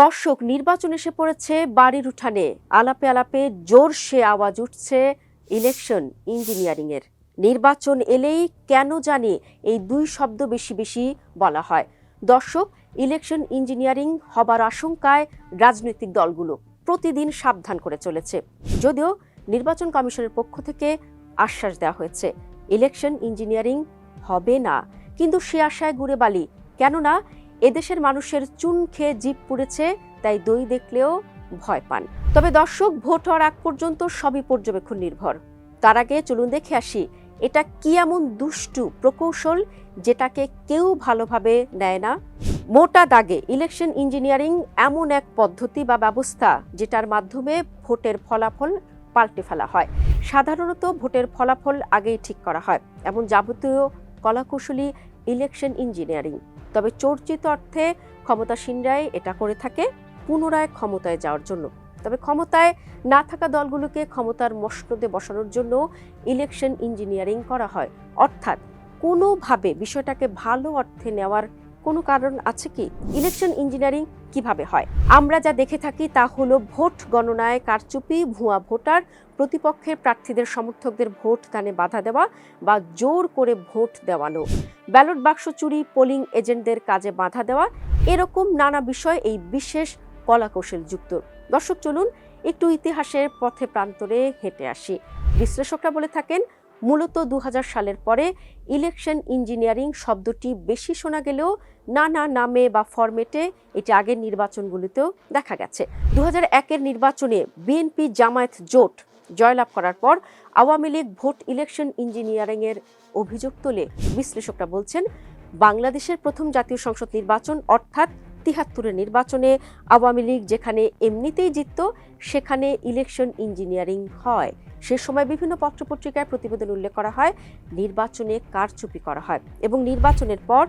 দর্শক নির্বাচন এসে পড়েছে বাড়ির উঠানে। আলাপে আলাপে জোর সে আওয়াজ উঠছে ইলেকশন ইঞ্জিনিয়ারিং এর নির্বাচন এলেই কেন জানি এই দুই শব্দ বেশি বেশি বলা হয়। দর্শক, ইলেকশন ইঞ্জিনিয়ারিং হবার আশঙ্কায় রাজনৈতিক দলগুলো প্রতিদিন সাবধান করে চলেছে। যদিও নির্বাচন কমিশনের পক্ষ থেকে আশ্বাস দেওয়া হয়েছে, ইলেকশন ইঞ্জিনিয়ারিং হবে না। কিন্তু সে আশায় ঘুরে বালি। কেননা এদেশের মানুষের চুন খেয়ে জিপ পুড়েছে, তাই দই দেখলেও ভয় পান। তবে দর্শক, ভোট হওয়ার আগ পর্যন্ত সবই পর্যবেক্ষণ নির্ভর। তার আগে চলুন দেখে আসি, এটা কি এমন দুষ্টু প্রকৌশল যেটাকে কেউ ভালোভাবে নেয় না? মোটা দাগে ইলেকশন ইঞ্জিনিয়ারিং এমন এক পদ্ধতি বা ব্যবস্থা যেটার মাধ্যমে ভোটের ফলাফল পাল্টে ফেলা হয়। সাধারণত ভোটের ফলাফল আগেই ঠিক করা হয়। এমন যাবতীয় কলাকৌশলী ইলেকশন ইঞ্জিনিয়ারিং তবে চর্চিত অর্থে ক্ষমতাসীনরাই এটা করে থাকে পুনরায় ক্ষমতায় যাওয়ার জন্য। তবে ক্ষমতায় না থাকা দলগুলোকে ক্ষমতার মসনদে বসানোর জন্য ইলেকশন ইঞ্জিনিয়ারিং করা হয়। অর্থাৎ কোনোভাবে বিষয়টাকে ভালো অর্থে নেওয়ার কোনো কারণ আছে কি? ইলেকশন ইঞ্জিনিয়ারিং কীভাবে হয়? আমরা যা দেখে থাকি তা হলো ভোট গণনায় কারচুপি, ভুয়া ভোটার, প্রতিপক্ষের প্রার্থীদের সমর্থকদের ভোট দানে বাধা দেওয়া বা জোর করে ভোট দেওয়ানো। ব্যালট বাক্স চুরি, পোলিং এজেন্টদের কাজে বাধা দেওয়া, এরকম নানা বিষয় এই বিশেষ কলাকৌশল যুক্ত। দর্শক, চলুন একটু ইতিহাসের পথে প্রান্তরে হেঁটে আসি। বিশ্লেষকরা বলে থাকেন মূলত দু হাজার সালের পরে ইলেকশন ইঞ্জিনিয়ারিং শব্দটি বেশি শোনা গেলেও নানা নামে বা ফরম্যাটে এটি আগের নির্বাচনগুলিতেও দেখা গেছে। দু হাজার একের নির্বাচনে বিএনপি জামায়াত জোট জয়লাভ করার পর আওয়ামী লীগ ভোট ইলেকশন ইঞ্জিনিয়ারিংয়ের অভিযোগ তোলে বিশ্লেষকরা বলছেন, বাংলাদেশের প্রথম জাতীয় সংসদ নির্বাচন অর্থাৎ তিহাত্তরের নির্বাচনে আওয়ামী লীগ যেখানে এমনিতেই জিতত সেখানে ইলেকশন ইঞ্জিনিয়ারিং হয়। সে সময় বিভিন্ন পত্রপত্রিকায় প্রতিবেদন উল্লেখ করা হয়, নির্বাচনে কারচুপি করা হয় এবং নির্বাচনের পর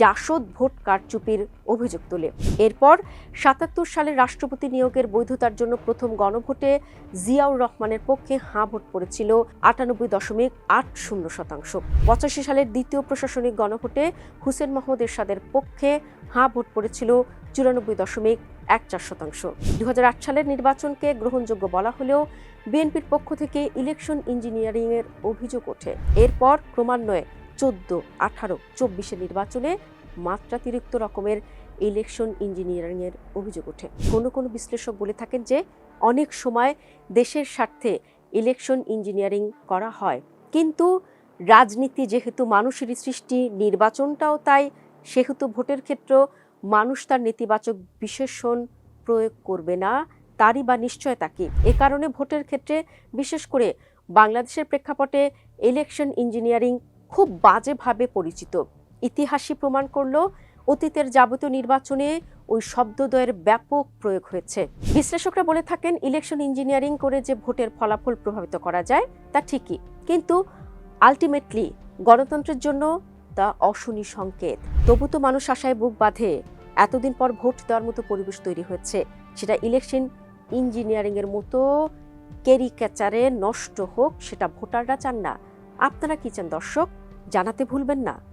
জাসদ ভোট কারচুপির অভিযোগ তোলে। এরপর সাতাত্তর সালে রাষ্ট্রপতি নিয়োগের বৈধতার জন্য প্রথম গণভোটে জিয়াউর রহমানের পক্ষে হাঁ ভোট পড়েছিল আটানব্বই দশমিক আট শূন্য শতাংশ। পঁচাশি সালের দ্বিতীয় প্রশাসনিক গণভোটে হুসেন মোহাম্মদ এরশাদের পক্ষে হাঁ ভোট পড়েছিল চুরানব্বই দশমিক এক চার শতাংশ। দু হাজার আট সালের নির্বাচনকে গ্রহণযোগ্য বলা হলেও বিএনপির পক্ষ থেকে ইলেকশন ইঞ্জিনিয়ারিং এর অভিযোগ ওঠে। এরপর ক্রমান্বয়ে চোদ্দ, আঠারো চব্বিশে নির্বাচনে মাত্রাতিরিক্ত রকমের ইলেকশন ইঞ্জিনিয়ারিং এর অভিযোগ ওঠে। কোনো কোনো বিশ্লেষক বলে থাকেন যে, অনেক সময় দেশের স্বার্থে ইলেকশন ইঞ্জিনিয়ারিং করা হয়। কিন্তু রাজনীতি যেহেতু মানুষেরই সৃষ্টি, নির্বাচনটাও তাই। সেহেতু ভোটের ক্ষেত্র মানুষ তার নেতিবাচক বিশেষণ প্রয়োগ করবে না, তারই বা নিশ্চয়তা কি? এ কারণে ভোটের ক্ষেত্রে বিশেষ করে বাংলাদেশের প্রেক্ষাপটে ইলেকশন ইঞ্জিনিয়ারিং খুব বাজেভাবে পরিচিত। ইতিহাসই প্রমাণ করল, অতীতের যাবতীয় নির্বাচনে ওই শব্দদ্বয়ের ব্যাপক প্রয়োগ হয়েছে। বিশ্লেষকরা বলে থাকেন ইলেকশন ইঞ্জিনিয়ারিং করে যে ভোটের ফলাফল প্রভাবিত করা যায়, তা ঠিকই। কিন্তু আলটিমেটলি গণতন্ত্রের জন্য তা অশনি সংকেত। তবু তো মানুষ আশায় বুক বাঁধে। এতদিন পর ভোট দেওয়ার মতো পরিবেশ তৈরি হয়েছে। সেটা ইলেকশন ইঞ্জিনিয়ারিংয়ের মতো ক্যারিক্যাচারে নষ্ট হোক, সেটা ভোটাররা চান না। আপনারা কি চান দর্শক? জানাতে ভুলবেন না।